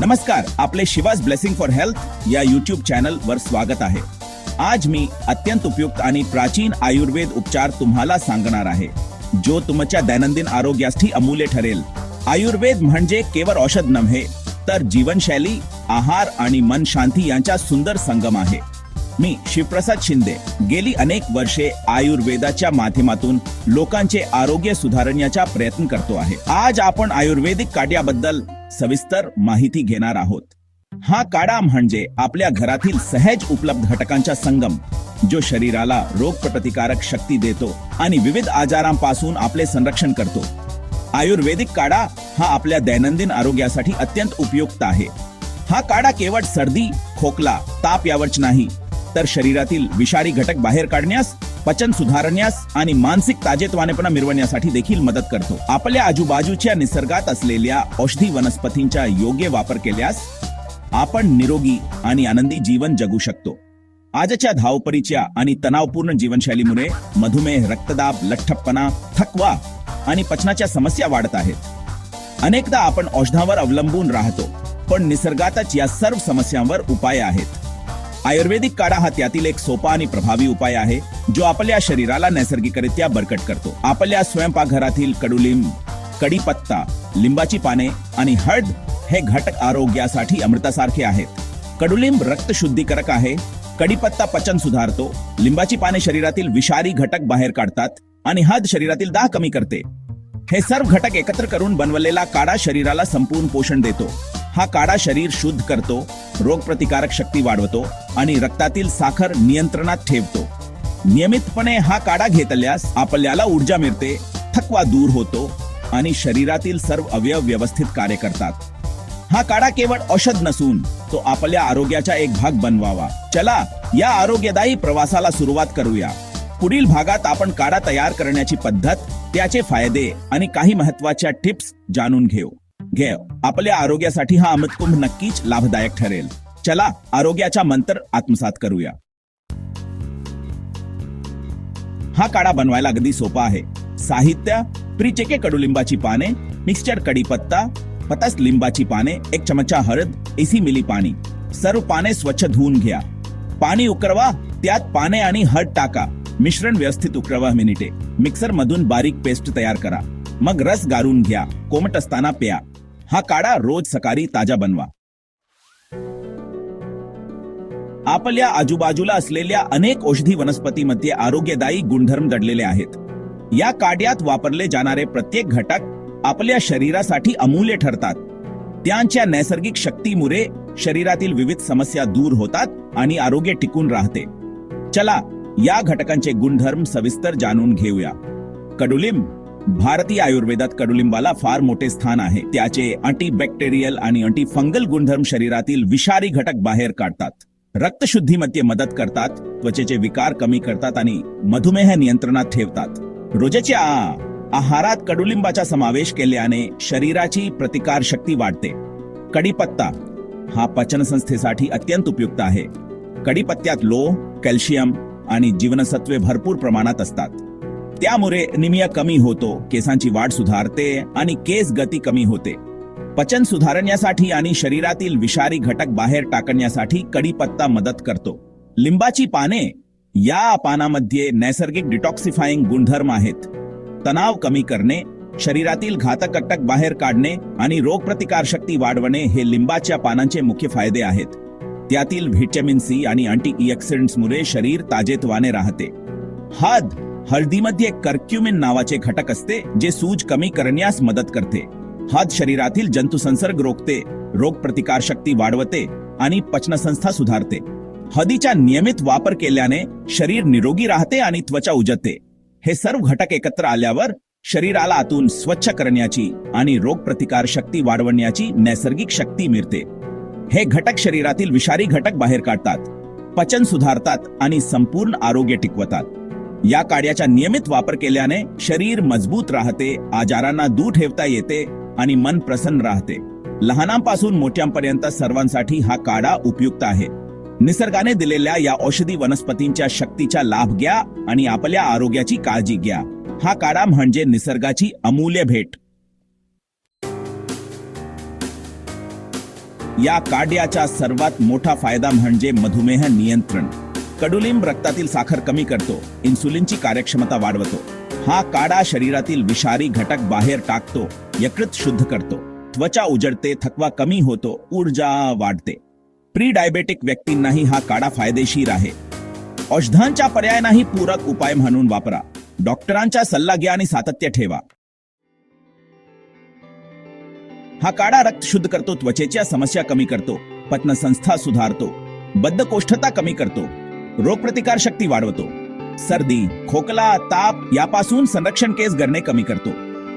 नमस्कार आपले Shiva's blessing for health या युट्यूब चॅनल वर स्वागत आहे. आज मी अत्यंत उपयुक्त आणि प्राचीन आयुर्वेद उपचार तुम्हाला सांगणार आहे जो तुमच्या दैनंदिन आरोग्यासाठी अमूल्य ठरेल. आयुर्वेद म्हणजे केवळ औषध नव्हे तर जीवनशैली आहार आणि मन शांती यांचा सुंदर संगम आहे. मी शिवप्रसाद शिंदे. गेली अनेक वर्षे आयुर्वेदाच्या माध्यमातून लोकांचे आरोग्य सुधारण्याचा प्रयत्न करतो आहे. आज आपण आयुर्वेदिक काढ्याबद्दल सविस्तर माहिती घेणार आहोत. हा काढा म्हणजे आपल्या घरातील सहज उपलब्ध घटकांचा संगम जो शरीराला रोगप्रतिकारक शक्ती देतो आणि विविध आजारांपासून आपले संरक्षण करतो. आयुर्वेदिक काढा हा आपल्या दैनंदिन आरोग्यासाठी अत्यंत उपयुक्त आहे. हा काढा केवळ सर्दी खोकला ताप यावरच नाही तर शरीरातील विषारी घटक बाहेर काढण्यास पचन सुधारण्यास आणि मानसिक ताजेतवानेपणा मिरवण्यासाठी देखील मदत करतो. आपल्या आजूबाजूच्या निसर्गात असलेल्या औषधी वनस्पतींचा योग्य वापर केल्यास आपण निरोगी आणि आनंदी जीवन जगू शकतो. आजच्या धावपरीच्या आणि तणावपूर्ण जीवनशैलीमुळे मधुमेह रक्तदाब लठ्ठपणा थकवा आणि पचनाच्या समस्या वाढत आहेत. अनेकदा आपण औषधावर अवलंबून राहतो पण निसर्गातच या सर्व समस्यांवर उपाय आहेत. आयुर्वेदिक काढा हा त्यातील एक सोपा आणि प्रभावी उपाय आहे जो आपल्या शरीराला नैसर्गिकरित्या बरकट करतो. आपल्या स्वयंपाकघरातील कडुलिंब कडीपत्ता लिंबाची पाने आणि हळद हे घटक आरोग्यासाठी अमृतासारखे आहेत. कडुलिंब रक्त शुद्धीकरक आहे कडीपत्ता पचन सुधारतो लिंबाची पाने शरीरातील विषारी घटक बाहेर काढतात आणि हळद शरीरातील दाह कमी करते. हे सर्व घटक एकत्र करून बनवलेला काढा शरीराला संपूर्ण पोषण देतो. हा काढा शरीर शुद्ध करतो रोगप्रतिकारक शक्ती वाढवतो आणि रक्तातील साखर नियंत्रणात ठेवतो. नियमितपणे हा काढा घेतल्यास आपल्याला ऊर्जा मिळते थकवा दूर होतो आणि शरीरातील सर्व अवयव व्यवस्थित कार्य करतात. हा काढा केवळ औषध नसून तो आपल्या आरोग्याचा एक भाग बनवावा. चला या आरोग्यदायी प्रवासाला सुरुवात करूया. पुढील भागात आपण काढा तयार करण्याची पद्धत त्याचे फायदे आणि काही महत्त्वाच्या टिप्स जाणून घेऊ. घेऊ आपल्या आरोग्यासाठी हा अमृतकुंभ नक्कीच लाभदायक ठरेल. चला आरोग्याचा मंत्र आत्मसात करूया. हा काढा बनवायला अगदी सोपा आहे. साहित्य प्रिचेके कडुलिंबाची पाने मिक्सचर कढीपत्ता पतस लिंबाची पाने एक चमचा हळद एसी मिली पाणी. सर्व पाने स्वच्छ धुवून घ्या. पाणी उकरवा त्यात पाने आणि हळद टाका. मिश्रण व्यवस्थित उकरवा मिनिटे. मिक्सर मधून बारीक पेस्ट तयार करा. मग रस गारून घ्या. कोमट असताना प्या. हा काढा रोज सकाळी ताजा बनवा. आपल्या आजूबाजूला असलेल्या अनेक औषधी वनस्पतीमध्ये आरोग्यदायी गुणधर्म दडलेले आहेत. या काड्यात वापरले जाणारे प्रत्येक घटक आपल्या शरीरासाठी अमूल्य ठरतात. त्यांच्या नैसर्गिक शक्तीमुळे शरीरातील विविध समस्या दूर होतात आणि आरोग्य टिकून राहते. चला या घटकांचे गुणधर्म सविस्तर जाणून घेऊया. कडुलिंब भारतीय आयुर्वेदात कडुलिंबाला फार मोठे स्थान आहे. त्याचे अँटीबॅक्टेरियल आणि अँटी फंगल गुणधर्म शरीरातील विषारी घटक बाहेर काढतात. रक्तशुद्धीमध्ये मदत करतात त्वचेचे विकार कमी करतात आणि मधुमेह नियंत्रणात ठेवतात. रोजच्या आहारात कडुलिंबाचा समावेश केल्याने शरीराची प्रतिकार शक्ती वाढते. कडीपत्ता हा पचन संस्थेसाठी अत्यंत उपयुक्त आहे. कडीपत्त्यात लोह कॅल्शियम आणि जीवनसत्वे भरपूर प्रमाणात असतात. त्यामुळे निमिया कमी होतो केसांची वाढ सुधारते आणि केस गती कमी होते. पचन सुधारण्यासाठी आणि शरीरातील विषारी घटक बाहेर टाकण्यासाठी कडीपत्ता मदत करतो. लिंबाची पाने या पानामध्ये नैसर्गिक डिटॉक्सिफाईंग गुणधर्म आहेत. तणाव कमी करणे शरीरातील घातक घटक बाहेर काढणे आणि रोगप्रतिकार शक्ती वाढवणे हे लिंबाच्या पानांचे मुख्य फायदे आहेत. त्यातील व्हिटॅमिन सी आणि अँटी मुळे शरीर ताजेतवाने राहते. हद हळदीमध्ये कर्क्युमिन नावाचे घटक असते जे सूज कमी करण्यास मदत करते. हद शरीरातील जंतुसंसर्ग रोखते रोग प्रतिकार शक्ती वाढवते आणि पचनसंस्था सुधारते. हळदीचा नियमित वापर केल्याने शरीर निरोगी राहते आणि त्वचा उजळते. हे सर्व घटक एकत्र आल्यावर शरीराला आतून स्वच्छ करण्याची आणि रोग प्रतिकार शक्ती वाढवण्याची नैसर्गिक शक्ती मिळते. हे घटक शरीरातील विषारी घटक बाहेर काढतात. पचन सुधारतात आणि संपूर्ण आरोग्य टिकवतात. या काड्याचा नियमित वापर केल्याने शरीर मजबूत राहते आजारांना दूर ठेवता येते आणि मन प्रसन्न राहते. लहानांपासून मोठ्यांपर्यंत सर्वांसाठी हा काढा उपयुक्त आहे. निसर्गाने दिलेल्या या औषधी वनस्पतींच्या शक्तीचा लाभ घ्या आणि आपल्या आरोग्याची काळजी घ्या. हा काढा म्हणजे निसर्गाची अमूल्य भेट. या काढ्याचा सर्वात मोठा फायदा म्हणजे मधुमेह नियंत्रण. कडुलिंब रक्तातील साखर कमी करतो, इन्सुलिनची कार्यक्षमता वाढवतो. हा काडा शरीरातील विषारी घटक बाहेर टाकतो, यकृत शुद्ध करतो. त्वचा उजळते थकवा कमी होतो, ऊर्जा वाढते. प्री डायबेटिक व्यक्तींनाही हा काडा फायदेशीर आहे. औषधांच्या पर्यायानाही पूरक उपाय म्हणून वापरा. डॉक्टरांचा सल्ला घ्या आणि सातत्य ठेवा. हा काढा रक्त शुद्ध करतो, त्वचेच्या समस्या कमी करतो पचनसंस्था सुधारतो, बद्धकोष्ठता कमी करतो रोगप्रतिकार शक्ती वाढवतो. सर्दी खोकला ताप यापासून संरक्षण केस गरणे कमी करतो.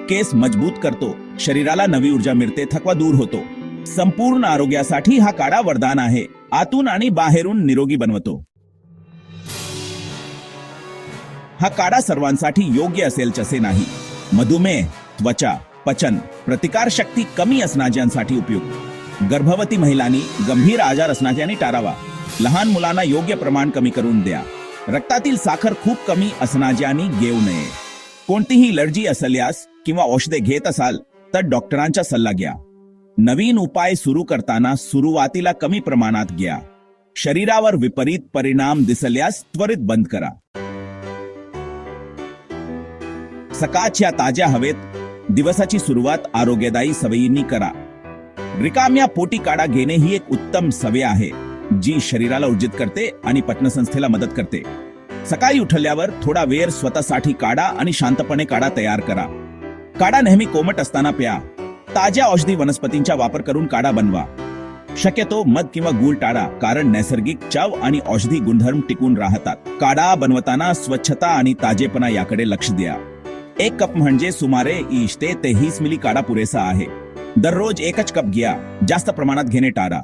केस मजबूत करतो. शरीराला नवी ऊर्जा मिळते थकवा दूर होतो. संपूर्ण आरोग्यासाठी हा काढा वरदान आहे. आतून आणि बाहेरून निरोगी बनवतो. हा काढा सर्वांसाठी योग्य असेल तसे नाही. मधुमेह त्वचा पचन प्रतिकार शक्ती कमी असणाऱ्यांसाठी उपयुक्त. गर्भवती महिलांनी गंभीर आजार असणाऱ्यांनी टाळावा. लहान मुलांना योग्य प्रमाण कमी करून द्या. रक्तातील साखर खूप कमी असणाऱ्यांनी घेऊ नये. कोणतीही अलर्जी असल्यास किंवा औषधे घेत असाल तर डॉक्टरांचा सल्ला घ्या. नवीन उपाय सुरू करताना सुरुवातीला कमी प्रमाणात घ्या. शरीरावर विपरीत परिणाम दिसल्यास त्वरित बंद करा. सकाळच्या ताज्या हवेत दिवसाची सुरुवात आरोग्यदायी सवयींनी करा. रिकाम्या पोटी काढा घेणे ही एक उत्तम सवय आहे. जी शरीराला ऊर्जित करते आणि पचनसंस्थेला मदत करते. सकाळी उठल्यावर थोडा वेळ स्वतःसाठी काढा आणि शांतपणे काढा तयार करा. काढा नेहमी कोमट असताना प्या. ताज्या औषधी वनस्पतींचा वापर करून काढा बनवा. शक्यतो मध किंवा गूळ टाळा कारण नैसर्गिक चव आणि औषधी गुणधर्म टिकून राहतात. काढा बनवताना स्वच्छता आणि ताजेपणा याकडे लक्ष द्या. एक कप म्हणजे सुमारे ईश ते तेहीस मिली काढा पुरेसा आहे. दररोज एकच कप घ्या. जास्त प्रमाणात घेणे टाळा.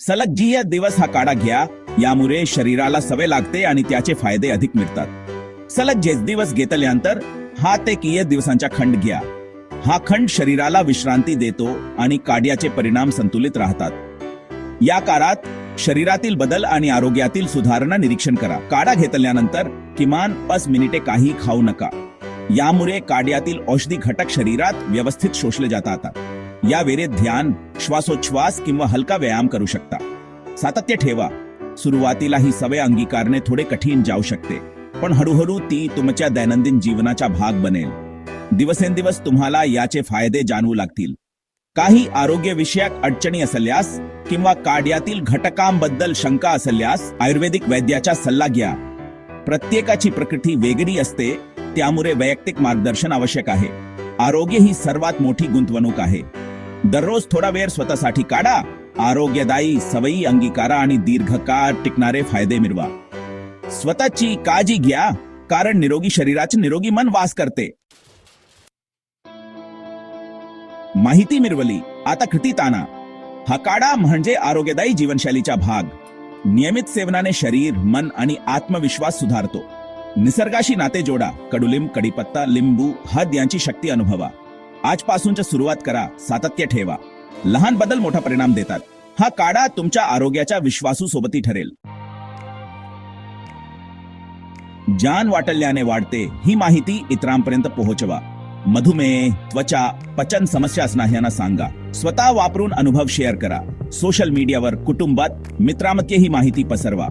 सलग जी दिवस हा काढा घ्या यामुळे शरीराला सवय लागते आणि त्याचे फायदे अधिक मिळतात. सलग जे दिवस घेतल्यानंतर हा ते किय दिवसांचा खंड घ्या. हा खंड शरीराला विश्रांती देतो आणि काड्याचे परिणाम संतुलित राहतात. या काळात शरीरातील बदल आणि आरोग्यातील सुधारणा निरीक्षण करा. काढा घेतल्यानंतर किमान पाच मिनिटे काही खाऊ नका. यामुळे काड्यातील औषधी घटक शरीरात व्यवस्थित शोषले जातात. या वेळेत ध्यान श्वासोच्छ्वास किंवा हलका व्यायाम करू शकता. सातत्य ठेवा. सुरुवातीला ही सवय अंगीकारणे थोडे कठीण जाऊ शकते. पण हळूहळू ती तुमच्या दैनंदिन जीवनाचा भाग बनेल. दिवसेंदिवस तुम्हाला याचे फायदे जाणवू लागतील. काही आरोग्यविषयक अडचणी असल्यास किंवा काड्यातील घटकांबद्दल शंका असल्यास आयुर्वेदिक वैद्याचा सल्ला घ्या. प्रत्येकाची प्रकृती वेगळी असते त्यामुळे वैयक्तिक मार्गदर्शन आवश्यक आहे. आरोग्य ही सर्वात मोठी गुंतवणूक आहे. दररोज थोडा वेळ स्वतःसाठी काढा. आरोग्यदायी सवयी अंगीकारा आणि दीर्घकाळ टिकणारे फायदे मिळवा. स्वतःची काळजी घ्या कारण निरोगी शरीराचे निरोगी मन वास करते. माहिती मिरवली आता कृतीत आणा हा काढा म्हणजे आरोग्यदायी जीवनशैलीचा भाग. नियमित सेवनाने शरीर मन आणि आत्मविश्वास सुधारतो. निसर्गाशी नाते जोडा. कडुलिंब कडीपत्ता लिंबू हद यांची शक्ती अनुभवा. आजपासूनच्या सुरुवात करा. सातत्य ठेवा. लहान बदल मोठा परिणाम देतात. हा काढा तुमच्या आरोग्याच्या विश्वासू सोबती ठरेल. जान वाटल्याने वाढते. ही माहिती इतरांपर्यंत पोहोचवा. मधुमेह त्वचा पचन समस्या असणाऱ्यांना सांगा. स्वतः वापरून अनुभव शेअर करा. सोशल मीडियावर कुटुंबात मित्रामध्ये ही माहिती पसरवा.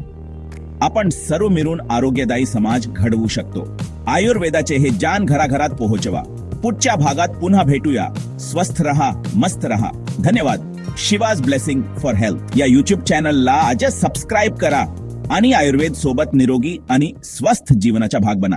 आपण सर्व मिळून आरोग्यदायी समाज घडवू शकतो. आयुर्वेदाचे हे जान घराघरात पोहोचवा. पुढच्या भागात पुन्हा भेटूया. स्वस्थ रहा मस्त रहा. धन्यवाद. Shiva's blessing for health. या युट्यूब चॅनलला आजच सबस्क्राईब करा आणि आयुर्वेद सोबत निरोगी आणि स्वस्थ जीवनाचा भाग बना.